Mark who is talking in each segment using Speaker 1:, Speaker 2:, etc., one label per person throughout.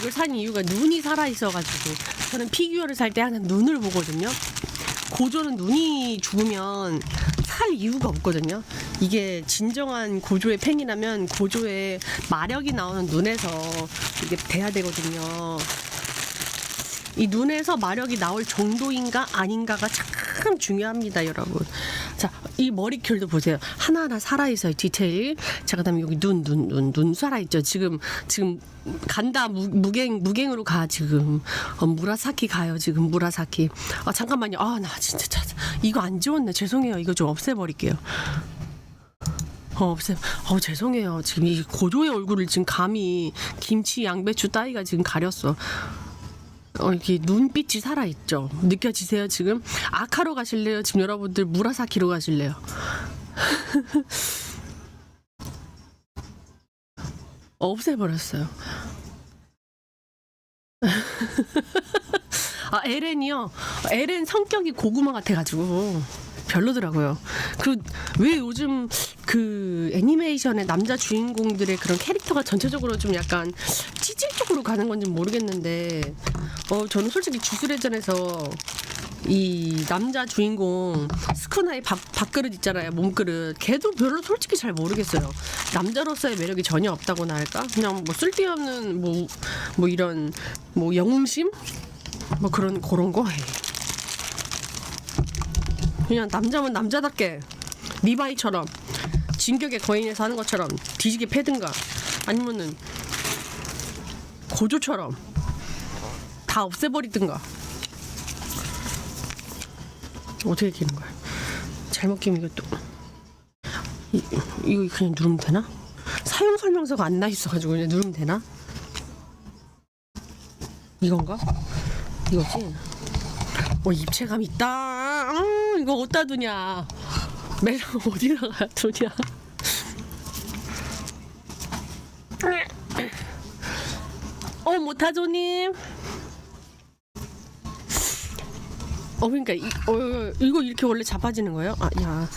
Speaker 1: 이걸 산 이유가 눈이 살아 있어가지고 저는 피규어를 살 때 항상 눈을 보거든요. 고조는 눈이 죽으면 살 이유가 없거든요. 이게 진정한 고조의 팬이라면 고조의 마력이 나오는 눈에서 이게 돼야 되거든요. 이 눈에서 마력이 나올 정도인가 아닌가가 참 중요합니다, 여러분. 자, 이 머리결도 보세요. 하나하나 살아있어요, 디테일. 자, 그 다음에 여기 눈, 눈, 눈, 눈 살아있죠. 지금, 지금 간다, 무, 무갱, 무갱으로 가, 지금. 어, 무라사키 가요, 지금, 무라사키. 아, 잠깐만요. 아, 나 진짜, 자, 이거 안 지웠네. 죄송해요. 이거 좀 없애버릴게요. 어, 없애. 어, 죄송해요. 지금 이 고조의 얼굴을 지금 감히 김치, 양배추 따위가 지금 가렸어. 어, 이렇게 눈빛이 살아있죠. 느껴지세요, 지금? 아카로 가실래요? 지금 여러분들 무라사키로 가실래요? 없애버렸어요. 아, 에렌이요? 에렌 성격이 고구마 같아가지고. 별로더라고요. 그, 왜 요즘 그 애니메이션의 남자 주인공들의 그런 캐릭터가 전체적으로 좀 약간 찌질 쪽으로 가는 건지 모르겠는데, 어, 저는 솔직히 주술회전에서 이 남자 주인공 스쿠나의 밥, 밥그릇 있잖아요 몸그릇. 걔도 별로 솔직히 잘 모르겠어요. 남자로서의 매력이 전혀 없다고나 할까? 그냥 뭐 쓸데없는 뭐 뭐 이런 뭐 영웅심? 뭐 그런 그런 거? 해. 그냥 남자면 남자답게 리바이처럼 진격의 거인에서 하는 것처럼 뒤지게 패든가 아니면은 고조처럼 다 없애버리든가 어떻게 끼는 거야? 잘못 끼면 이것도 이, 이거 그냥 누르면 되나? 사용 설명서가 안 나 있어가지고 그냥 누르면 되나? 이건가? 이거지? 어 입체감 있다. 음, 이거 어디다 두냐? 매장 어디다가 두냐? 어 모타조님. 어 그러니까 이, 어, 이거 이렇게 원래 잡아지는 거예요? 아 야.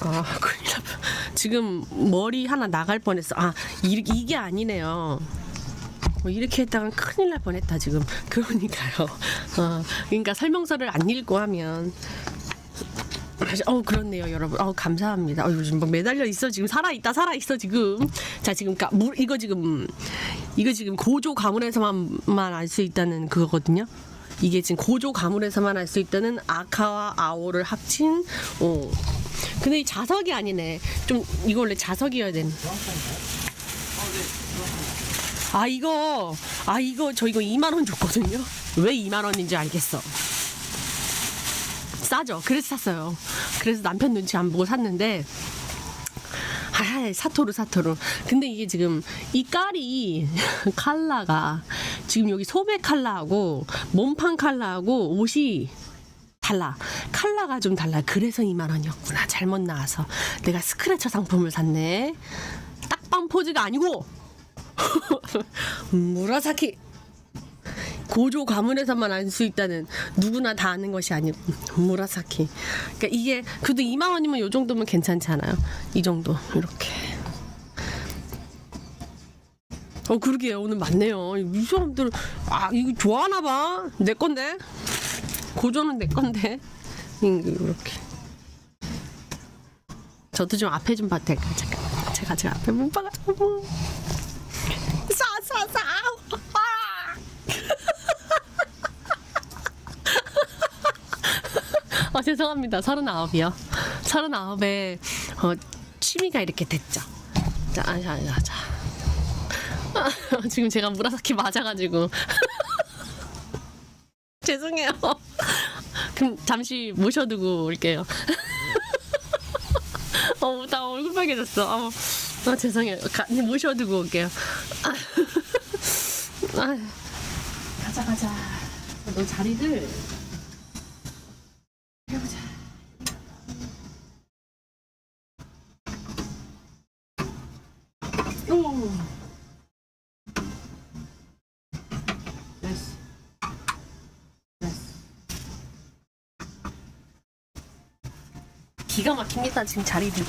Speaker 1: 아 큰일 날 뻔. 지금 머리 하나 나갈 뻔했어. 아 이, 이게 아니네요. 뭐 이렇게 했다간 큰일 날 뻔했다 지금. 그러니까요. 어 그러니까 설명서를 안 읽고 하면. 어 그렇네요 여러분. 어 감사합니다. 어 요즘 막 매달려 있어 지금 살아 있다 살아 있어 지금. 자 지금 가, 물 이거 지금 이거 지금 고조 가문에서만만 알 수 있다는 그거거든요. 이게 지금 고조 가문에서만 알 수 있다는 아카와 아오를 합친 어. 근데 이 자석이 아니네. 좀 이거 원래 자석이어야 되는. 아 이거 아 이거 저 이거 2만 원 줬거든요. 왜 2만 원인지 알겠어. 싸죠. 그래서 샀어요. 그래서 남편 눈치 안 보고 샀는데 아, 사토루 사토루. 근데 이게 지금 이 깔이 칼라가 지금 여기 소매 칼라하고 몸판 칼라하고 옷이 달라. 칼라가 좀 달라. 그래서 2만 원이었구나. 잘못 나와서 내가 스크래처 상품을 샀네. 딱밤 포즈가 아니고 무라사키 고조 가문에서만 알 수 있다는 누구나 다 아는 것이 아니고 무라사키. 그러니까 이게 그래도 2만 원이면 요 정도면 괜찮잖아요. 이 정도 이렇게. 어 그러게요 오늘 맞네요. 이 사람들 아 이거 좋아하나 봐. 내 건데 고조는 내 건데 이렇게. 저도 좀 앞에 좀 봐도 될까요? 잠깐 제가 제가 앞에 못 봐가지고 싸싸싸 아 죄송합니다. 서른아홉이요. 서른아홉에 어, 취미가 이렇게 됐죠. 자, 아, 자, 자, 자. 아, 지금 제가 무라사키 맞아가지고 죄송해요. 그럼 잠시 모셔두고 올게요. 어, 나 얼굴 빨개졌어. 어, 아, 죄송해요. 가, 모셔두고 올게요. 아, 가자, 가자. 너 자리들 해보자. 오. 됐어. 됐어. 기가 막힙니다 지금 자리들.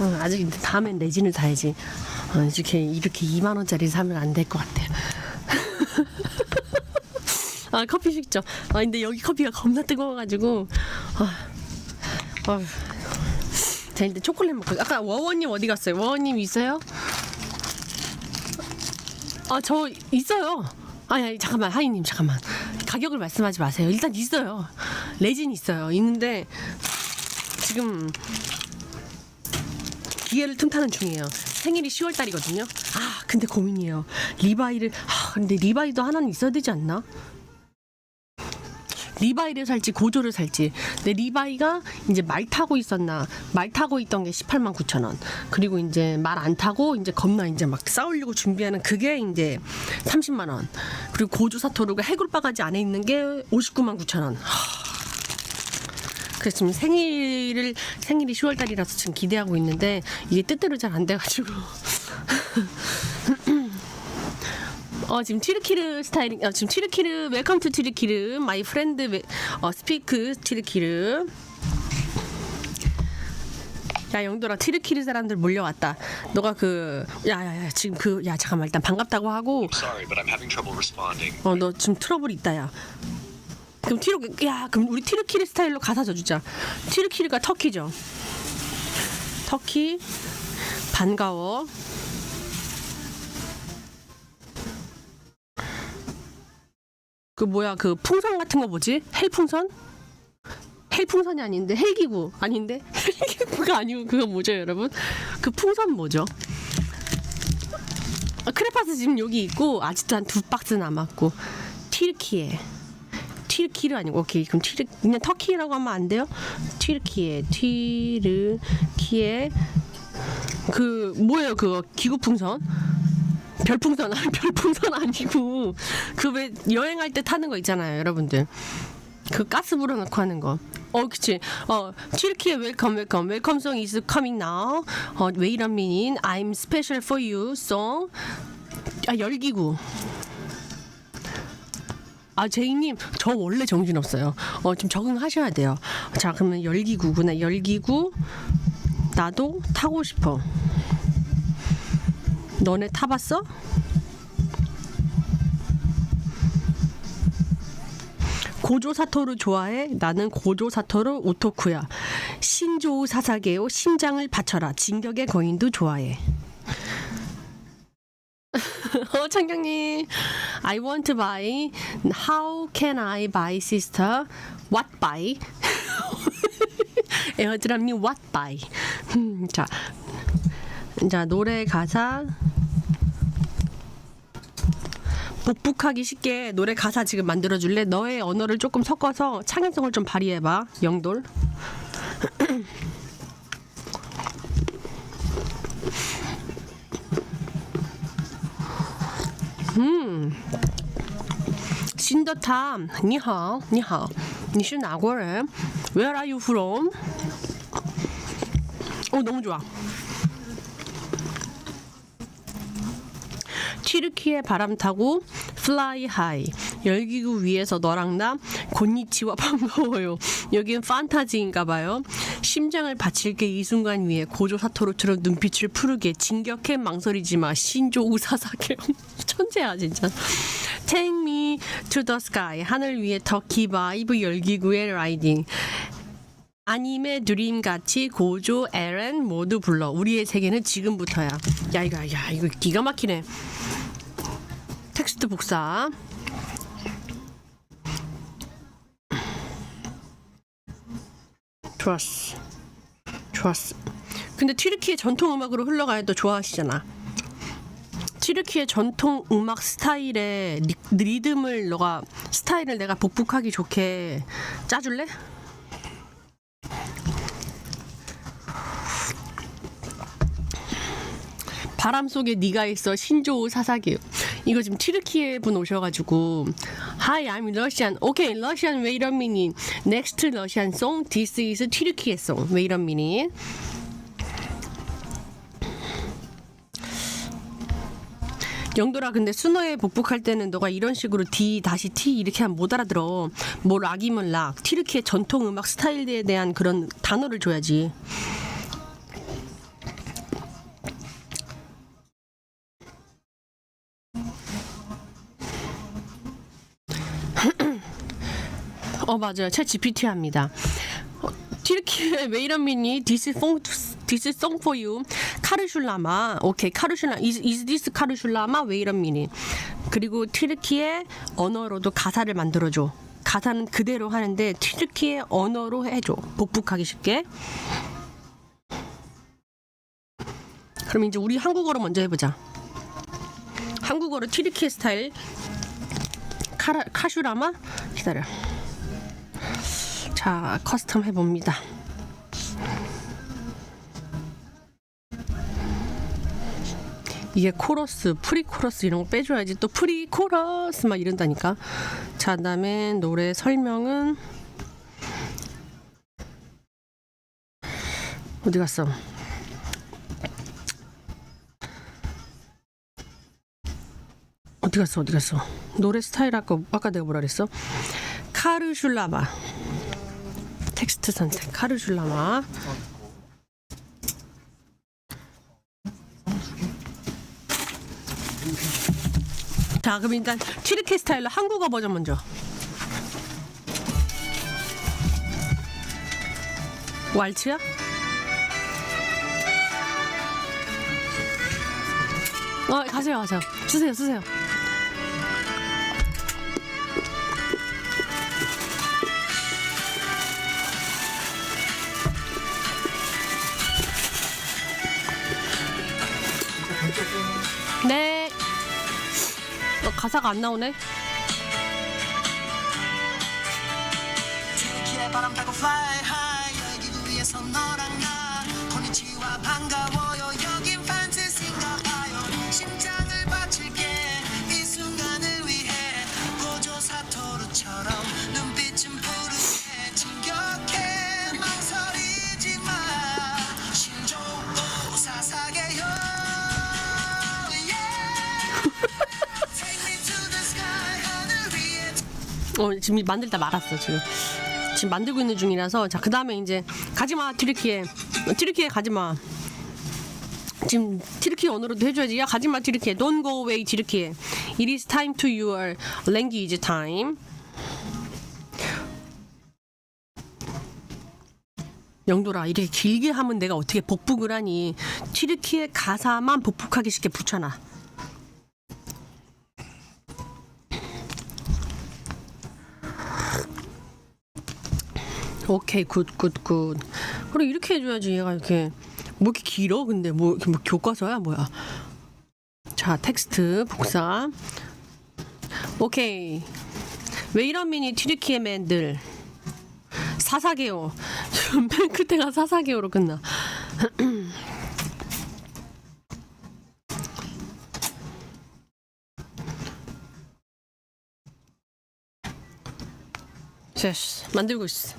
Speaker 1: 어, 아직 다음엔 레진을 사야지. 어, 이렇게 이렇게 2만 원짜리 사면 안 될 것 같아요. 아 커피 식죠. 아 근데 여기 커피가 겁나 뜨거워가지고 아, 아. 자 이제 초콜릿 먹고 아까 워원님 어디 갔어요? 워원님 있어요? 아 저 있어요. 아니 잠깐만 하이님 잠깐만 가격을 말씀하지 마세요. 일단 있어요. 레진 있어요. 있는데 지금 기회를 틈타는 중이에요. 생일이 10월 달이거든요. 아 근데 고민이에요. 리바이를 아 근데 리바이도 하나는 있어야 되지 않나? 리바이를 살지 고조를 살지 근데 리바이가 이제 말 타고 있었나 말 타고 있던 게 18만 9천 원 그리고 이제 말 안 타고 이제 겁나 이제 막 싸우려고 준비하는 그게 이제 30만 원 그리고 고조 사토루가 해골 바가지 안에 있는 게 59만 9천 원 그래서 지금 생일을 생일이 10월 달이라서 지금 기대하고 있는데 이게 뜻대로 잘 안 돼가지고. 어 지금 티르키르 스타일 어 지금 티르키르 웰컴 투 티르키르 마이 프렌드 웨- 어 스피크 티르키르. 야 영도라 티르키르 사람들 몰려왔다. 너가 그 야야야 지금 그 야 잠깐만 일단 반갑다고 하고.
Speaker 2: Sorry, but I'm having trouble responding.
Speaker 1: 어너 지금 트러블 있다 야 그럼 티르 야 그럼 우리 티르키르 스타일로 가사 줘주자. 티르키르가 터키죠. 터키 반가워. 그 뭐야 그 풍선 같은 거 뭐지? 헬풍선? 헬풍선이 아닌데 헬기구 아닌데? 헬기구가 아니고 그거 뭐죠 여러분? 그 풍선 뭐죠? 아, 크레파스 지금 여기 있고 아직도 한 두 박스 남았고 튀르키예 튀르키르 아니고 오케이 그럼 튀르 그냥 터키라고 하면 안 돼요? 튀르키예 튀르키예 그 뭐예요 그거 기구풍선 별풍선 아니 별풍선 아니고 그 왜 여행할 때 타는 거 있잖아요 여러분들 그 가스 불어넣고 하는 거. 어, 그치. 어, 튀르키예 웰컴 웰컴 웰컴송 is coming now. 어, wait a minute. I'm special for you song. 아, 열기구. 아, 제이님, 저 원래 정신없어요. 어, 좀 적응하셔야 돼요. 자, 그러면 열기구구나. 열기구. 나도 타고 싶어. 너네 타봤어? 고조 사토루 좋아해? 나는 고조 사토루 오토쿠야. 신조우 사사게요. 심장을 바쳐라. 진격의 거인도 좋아해. 어, 창경님. I want to buy. How can I buy, sister? What buy? 에어드랍님 what buy? 음, 자, 자 노래 가사. 복북하기 쉽게 노래 가사 지금 만들어줄래? 너의 언어를 조금 섞어서 창의성을 좀 발휘해봐. 영돌. 음. 신더탐, 你好,你好,你是哪国人? Where are you from? 오 너무 좋아. 튀르키예 바람 타고 플라이 하이 열기구 위에서 너랑 나 곤니치와 반가워요 여긴 판타지인가 봐요 심장을 바칠게 이 순간 위에 고조 사토로처럼 눈빛을 푸르게 진격해 망설이지 마 신조 우사사게 천재야 진짜 Take me to the sky 하늘 위에 터키 바이브 열기구의 라이딩 아님의 드림 같이 고조, 에렌 모두 불러. 우리의 세계는 지금부터야. 야 이거 야 이거 기가 막히네. 텍스트 복사. 좋았어. 좋았어. 근데 튀르키예 전통 음악으로 흘러가야 또 좋아하시잖아. 튀르키예 전통 음악 스타일의 리, 리듬을 너가 스타일을 내가 복북하기 좋게 짜줄래? 바람 속에 네가 있어 신조우 사사기요. 이거 지금 튀르키예 분 오셔가지고 Hi, I'm Russian. Okay, Russian. Wait a minute. Next Russian song. This is 튀르키예 song. Wait a minute. 영도라 근데 순어에 복북할 때는 너가 이런 식으로 D 다시 T 이렇게 하면 못 알아들어. 뭐 락이면 락. 튀르키예 전통 음악 스타일에 대한 그런 단어를 줘야지. 어 맞아요. 챗 GPT 합니다. 어, 튀르키의 메이런미니 디스 송 디스 송 for you 카르슐라마 오케이 카르슐라 is, is this 카르슐라마 웨이런 미니 그리고 튀르키의 언어로도 가사를 만들어줘. 가사는 그대로 하는데 튀르키의 언어로 해줘. 복붙하기 쉽게. 그럼 이제 우리 한국어로 먼저 해보자. 한국어로 튀르키예 스타일 카라, 카슈라마 기다려. 자 커스텀 해봅니다. 이게 코러스, 프리 코러스 이런 거 빼줘야지 또 프리 코러스 막 이런다니까. 자, 그다음에 노래 설명은 어디 갔어? 어디 갔어? 어디 갔어? 노래 스타일 아까 아까 내가 뭐라 그랬어? 카르슐라마 텍스트 선택 카르슐라마 자 그럼 일단 튀르케 스타일로 한국어 버전 먼저. 왈츠야? 어 가세요 가세요. 쓰세요 쓰세요 가사가 안 나오네 어 지금 만들다 말았어 지금. 지금 만들고 있는 중이라서. 자 그 다음에 이제 가지마 어, 튀르키예 가지마. 지금 튀르키예 언어로도 해줘야지. 야 가지마 튀르키예. Don't go away 튀르키예. It is time to your language time. 영도라 이렇게 길게 하면 내가 어떻게 복북을 하니? 튀르키예 가사만 복북하기 쉽게 붙여놔 오케이 굿굿 굿. 그래 이렇게 해줘야지 얘가 이렇게 뭐 이렇게 길어? 근데 뭐, 이렇게 뭐 교과서야? 뭐야? 자 텍스트 복사. 오케이. 왜 이런 미니 튀르키예 맨들? 사사게요. 맨 끝에가 사사게요로 끝나. 자 만들고 있어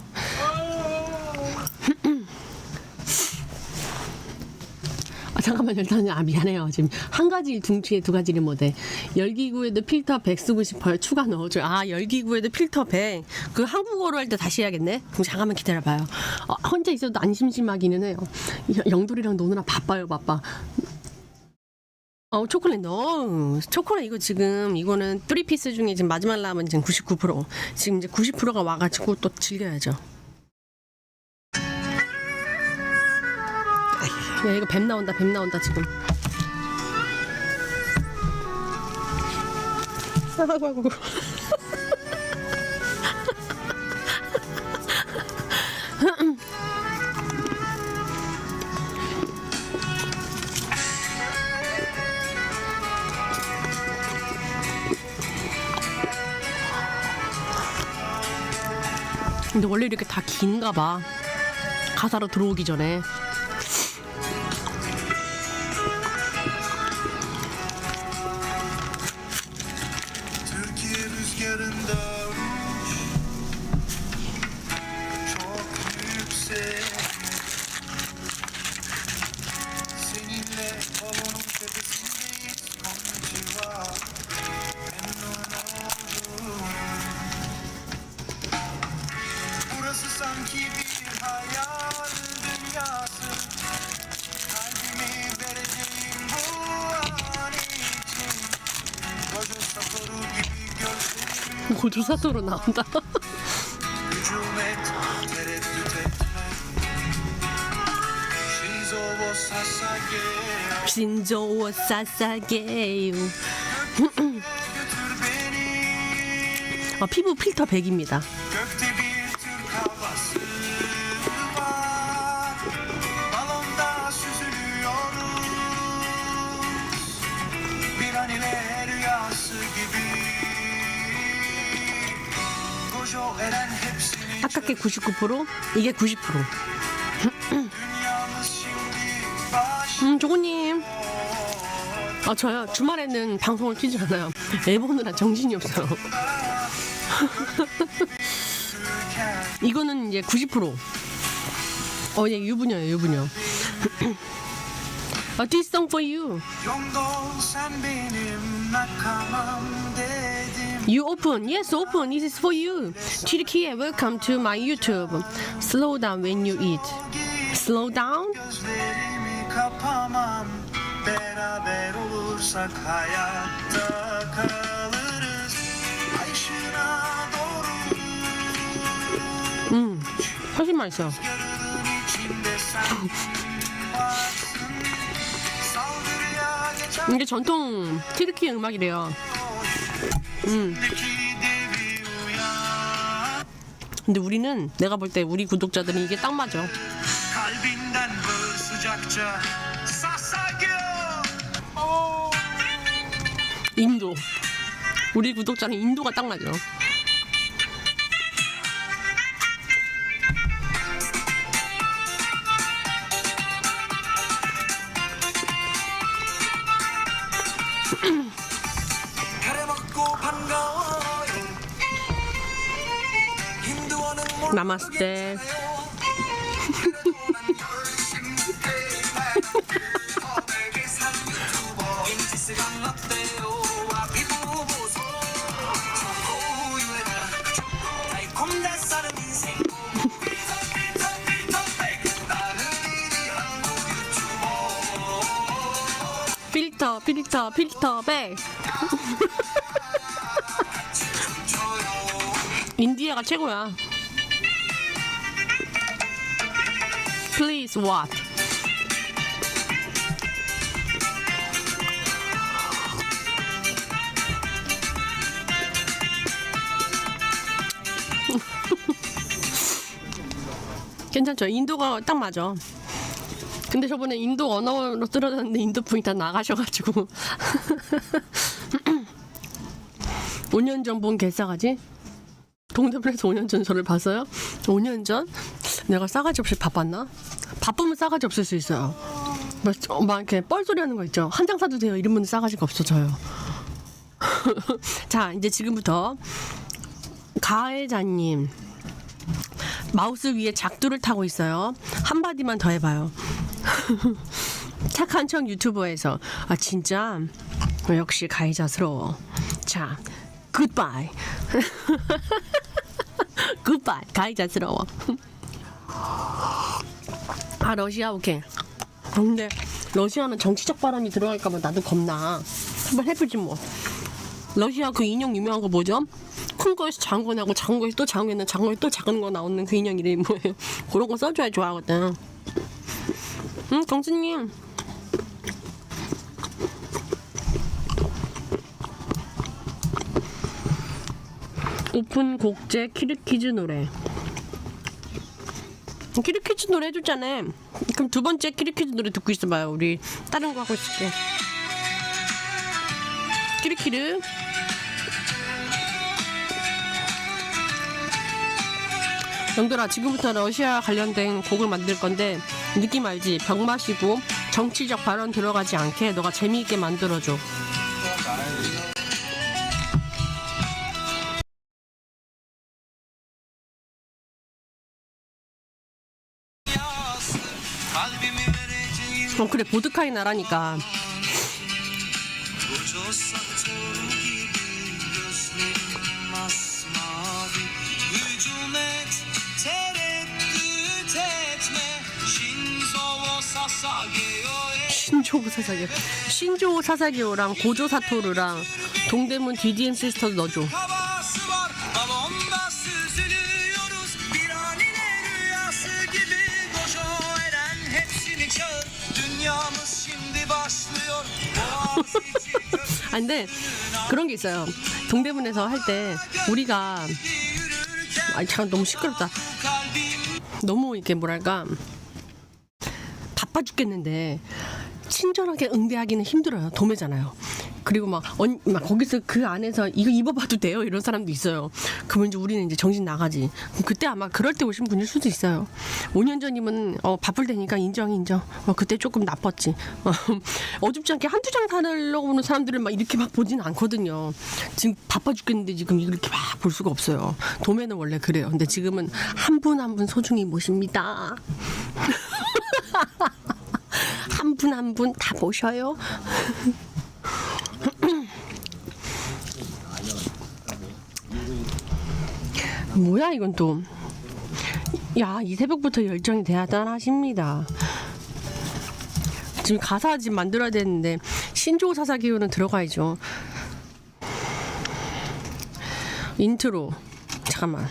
Speaker 1: 아 잠깐만요. 일단 아 미안해요. 지금 한 가지 둥치에 두 가지를 못해 열기구에도 필터 100 쓰고 싶어요. 추가 넣어줘 아 열기구에도 필터 100그 한국어로 할 때 다시 해야겠네? 그럼 잠깐만 기다려봐요. 어, 혼자 있어도 안 심심하기는 해요. 여- 영돌이랑 노느라 바빠요 바빠. 어 초콜릿 너 초콜릿 이거 지금 이거는 3피스 중에 지금 마지막 남은 지금 99% 지금 이제 90%가 와가지고 또 즐겨야죠 야 이거 뱀 나온다 뱀 나온다 지금. 아이고 아이고. 근데 원래 이렇게 다 긴가 봐. 가사로 들어오기 전에 고조사도로 나온다. 신조어 사사게요.
Speaker 3: 음, 음.
Speaker 1: 아, 피부 필터 100입니다.
Speaker 3: Hepsini
Speaker 1: 아까 게 99%, 이게 90%.
Speaker 3: Dünyamız şimdi baş
Speaker 1: 음, 조고님. 아, 저요. 주말에는 방송을 키지 않아요. 애 보느라 정신이 없어요. 이거는 이제 90%. 어, 얘 유부녀예요, 유부녀. 아, this song for you. You open. Yes, open. This is for you. Tirkiye, welcome to my YouTube. Slow down when you eat. Slow down?
Speaker 3: Kapamam Beraber olursak hayatta kalırız Ay ışığına doğru
Speaker 1: 음, 훨씬 맛있어.
Speaker 3: Yarının içinde sen varsın Saldırıya geçen
Speaker 1: 이게 전통 튀르키예 음악이래요. 음. 근데 우리는 내가 볼 때 우리 구독자들은 이게 딱 맞아. 인도. 우리 구독자는 인도가 딱 맞아. 나마스테. 필터, 필터, 필터 백. 인디아가 최고야. Please what? 괜찮죠? 인도가 딱 맞아. 근데 저번에 인도 언어로 들어갔는데 인도 분이 다 나가셔가지고 5년 전 본 개싸가지? 동대문에서 5년 전 저를 봤어요? 5년 전? 내가 싸가지 없이 바빴나? 바쁘면 싸가지 없을 수 있어요. 막, 이렇게 뻘소리 하는 거 있죠. 한 장 사도 돼요. 이런 분은 싸가지가 없어져요. 자, 이제 지금부터 가해자님 마우스 위에 작두를 타고 있어요. 한마디만 더 해봐요. 착한 척 유튜버에서 아 진짜 역시 가해자스러워. 자, 굿바이. 굿바이. 가해자스러워. 아 러시아 오케이. 근데 러시아는 정치적 발언이 들어갈까봐 나도 겁나. 한번 해보지 뭐. 러시아 그 인형 유명한 거 뭐죠? 큰 거에서 작은 거 나고 작은 거에서 또 작은 거 있는 작은 거에서 또 작은 거 나오는 그 인형 이름이 뭐예요? 그런 거 써줘야 좋아하거든. 응, 경수님. 오픈 곡제 키르키즈 노래. 키르키즈 노래 해줬잖아. 그럼 두 번째 키르키즈 노래 듣고 있어봐요. 우리 다른 거 하고 있을게. 키르키르. 영들아 지금부터 러시아 관련된 곡을 만들 건데 느낌 알지? 병 마시고 정치적 발언 들어가지 않게 너가 재미있게 만들어줘. 그래 보드카이 나라니까 신조오 사사기 신조오 사사기오랑 고조 사토르랑 동대문 DDM 시스터도 넣어줘. 아 근데 그런 게 있어요. 동대문에서 할 때 우리가 아니 참 너무 시끄럽다. 너무 이렇게 뭐랄까 바빠 죽겠는데 친절하게 응대하기는 힘들어요. 도매잖아요. 그리고 막, 언, 막 거기서 그 안에서 이거 입어봐도 돼요? 이런 사람도 있어요. 그러면 이제 우리는 이제 정신 나가지. 그때 아마 그럴 때 오신 분일 수도 있어요. 5년 전이면 어, 바쁠 때니까 인정 인정. 어, 그때 조금 나빴지. 어, 어줍지 않게 한두 장 사려고 오는 사람들을 막 이렇게 막 보지는 않거든요. 지금 바빠 죽겠는데 지금 이렇게 막 볼 수가 없어요. 도매는 원래 그래요. 근데 지금은 한 분 한분 소중히 모십니다. 한 분 한 분 다 모셔요. 뭐야 이건 또. 야, 이 새벽부터 열정이 대단하십니다. 지금 가사 지금 만들어야 되는데 신조 사사기호는 들어가야죠. 인트로. 잠깐만.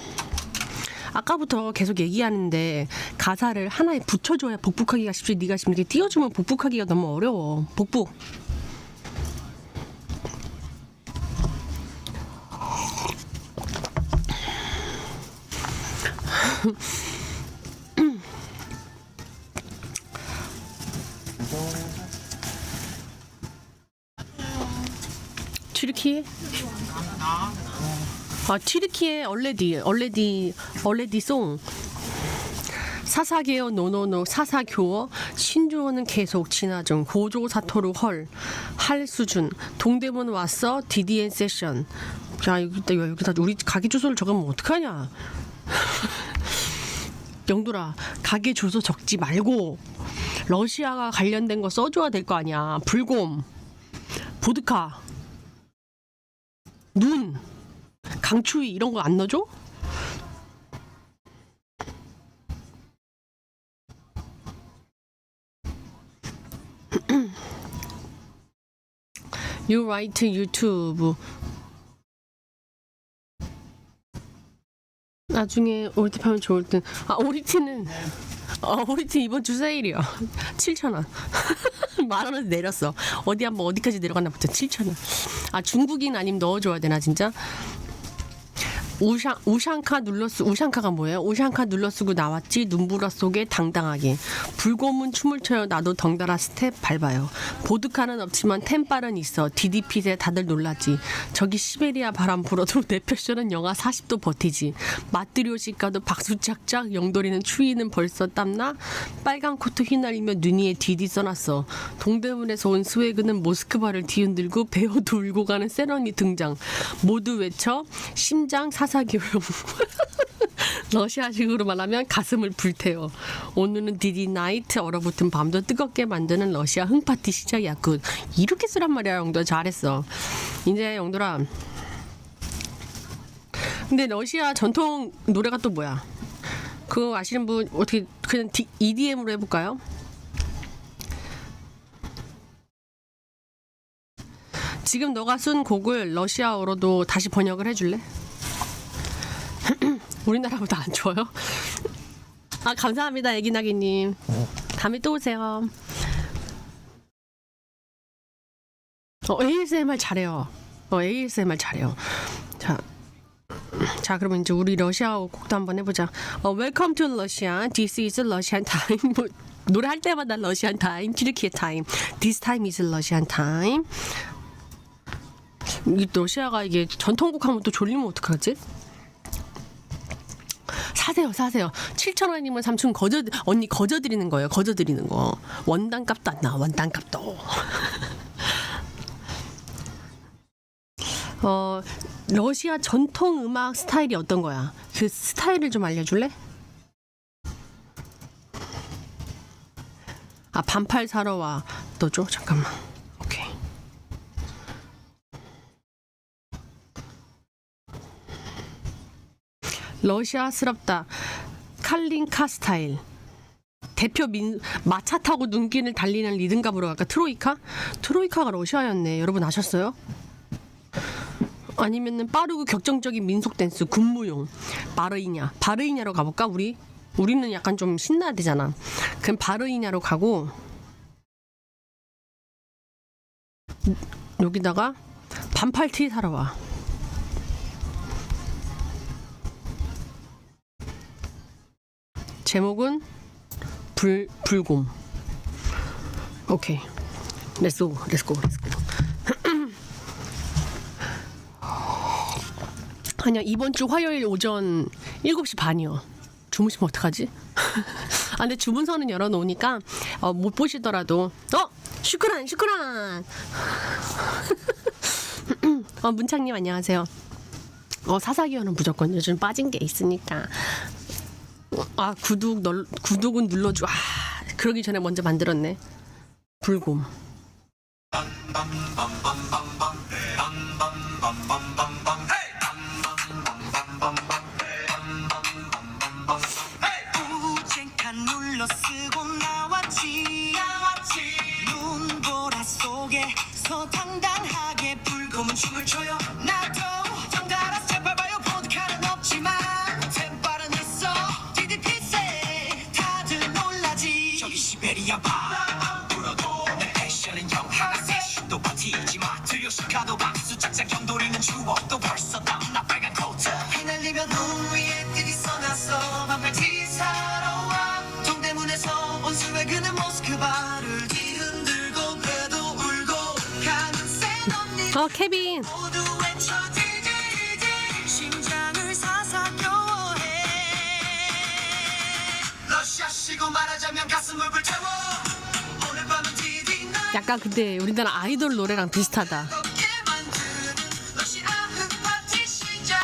Speaker 1: 아까부터 계속 얘기하는데 가사를 하나에 붙여줘야 복북하기가 쉽지 네가 지금 이렇게 띄워주면 복북하기가 너무 어려워 복북 튀르키예? 아 튀르키예 얼레디 얼레디 얼레디 송. 사사계어 노노노 사사교어 신조어는 계속 진화 중. 고조 사토루 헐할 수준. 동대문 왔어 DDN 세션. 야 여기다 여기다 우리 가게 주소를 적으면 어떡하냐 영돌아 가게 주소 적지 말고 러시아가 관련된 거 써줘야 될 거 아니야 불곰 보드카 눈 강추위 이런 거 안 넣어줘? You write 유튜브 나중에 오리티 파면 좋을 듯. 아 오리티는 어, 오리티 이번 주 세일이야. 7천 원. 만 원을 내렸어. 어디 한번 어디까지 내려갔나 보자. 7천 원. 아 중국인 아니면 넣어줘야 되나 진짜? 우샹 우샹카 눌러쓰 우샹카가 뭐예요? 우샹카 눌러쓰고 나왔지? 눈보라 속에 당당하게. 불고문 춤을 춰요. 나도 덩달아 스텝 밟아요. 보드카는 없지만 템빨은 있어. DD핏에 다들 놀랐지. 저기 시베리아 바람 불어도 내 패션은 영하 40도 버티지. 맛들이오시 가도 박수 짝짝 영돌이는 추위는 벌써 땀나? 빨간 코트 휘날리며 눈 위에 디디 써놨어. 동대문에서 온 스웨그는 모스크바를 뒤흔들고 배워도 울고 가는 세런이 등장. 모두 외쳐 심장 사 사교용 러시아식으로 말하면 가슴을 불태워. 오늘은 디디 나이트 얼어붙은 밤도 뜨겁게 만드는 러시아 흥파티 시작이야 굿 이렇게 쓰란 말이야 영돌 잘했어. 이제 영돌아 근데 러시아 전통 노래가 또 뭐야? 그거 아시는 분 어떻게 그냥 D, EDM으로 해볼까요? 지금 너가 쓴 곡을 러시아어로도 다시 번역을 해줄래? 우리나라보다 안 좋아요? 아 감사합니다 애기나기님. 다음에 또 오세요. 어, ASMR 잘해요. 어, ASMR 잘해요. 자, 자 그러면 이제 우리 러시아어 곡도 한번 해보자. 어, Welcome to Russia This is Russian time. 뭐, 노래할 때마다 러시안 타임 튀르키예 타임 This time is Russian time. 이 러시아가 이게 전통곡 하면 또 졸리면 어떡하지? 사세요, 사세요. 7천 원이면 삼촌 거저 언니 거저 드리는 거예요. 거저 드리는 거. 원단 값도 안 나와. 원단 값도. 어 러시아 전통 음악 스타일이 어떤 거야? 그 스타일을 좀 알려줄래? 아 반팔 사러 와. 너죠? 잠깐만. 오케이. 러시아스럽다. 칼린카 스타일. 대표 민 마차 타고 눈길을 달리는 리듬감으로 갈까? 트로이카? 트로이카가 러시아였네. 여러분 아셨어요? 아니면은 빠르고 격정적인 민속 댄스 군무용 바르이냐 바르이냐로 가볼까 우리 우리는 약간 좀 신나야 되잖아 그럼 바르이냐로 가고 여기다가 반팔 티 사러 와. 제목은 불 불곰. 오케이. 렛츠고 렛츠고 렛츠고. 아니야 이번 주 화요일 오전 7시 반이요. 주무시면 어떡하지? 아 근데 주문서는 열어놓으니까 어, 못 보시더라도 어 슈크란 슈크란. 어 문창님 안녕하세요. 어 사사기어는 무조건 요즘 빠진 게 있으니까 아 구독 널, 구독은 눌러줘. 아 그러기 전에 먼저 만들었네. 불곰.
Speaker 3: 당당하게 불금은 춤을 춰요
Speaker 1: 약간 근데 우리나라 아이돌 노래랑 비슷하다.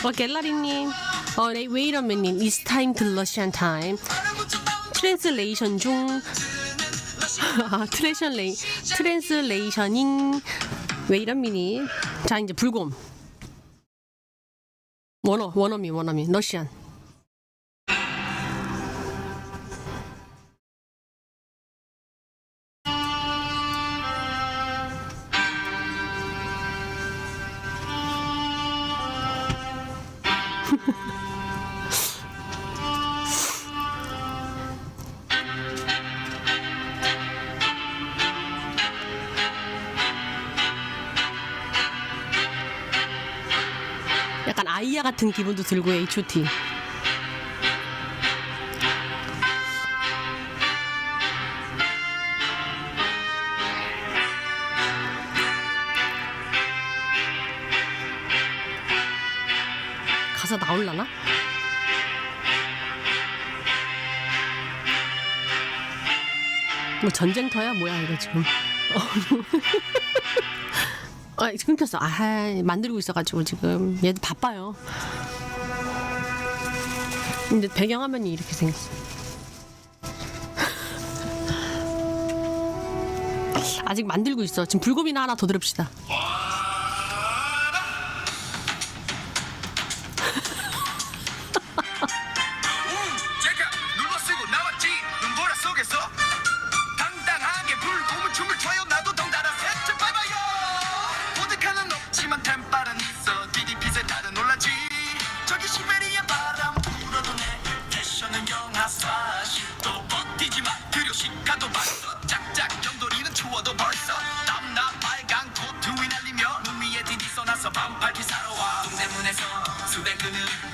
Speaker 1: 어 갤러리님. 어 네, minute. It's time to Russian time. 트랜슬레이션 중. 아, 트랜슬레이 트랜슬레이셔닝. minute. 자 이제 불곰. 원어 원어미 원어미 러시안. 기분도 들고 H.O.T. 가사 나올라나? 뭐 전쟁터야? 뭐야 이거 지금? 아 끊겼어. 아 만들고 있어가지고 지금. 얘도 바빠요 근데 배경화면이 이렇게 생겼어. 아직 만들고 있어. 지금 불고기나 하나 더 들읍시다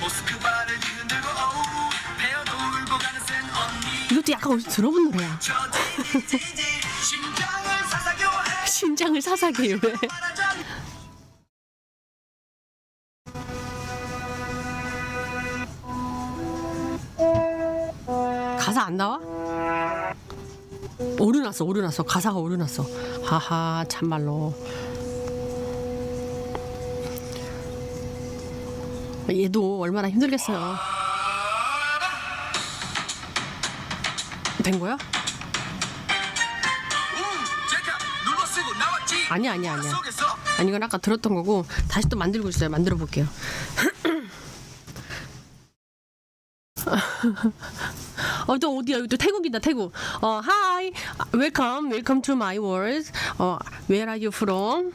Speaker 3: 모스크바를 뒤흔들고 어우 배어도 울고 가는 센 언니.
Speaker 1: 이것도 약간 어디서 들어본 노래야.
Speaker 3: 저 심장을 사사교해.
Speaker 1: 심장을 사사게 왜? 가사 안 나와? 오르났어 오르났어. 가사가 오르났어. 하하 참말로 얘도 얼마나 힘들겠어요. 된 거야? 아니야, 아니야.
Speaker 3: 속에서
Speaker 1: 아니 이건 아까 들었던 거고 다시 또 만들고 있어요. 만들어 볼게요. 어 또 어디야? 또 태국이다 태국. 어 hi. Welcome welcome to my world. 어 where are you from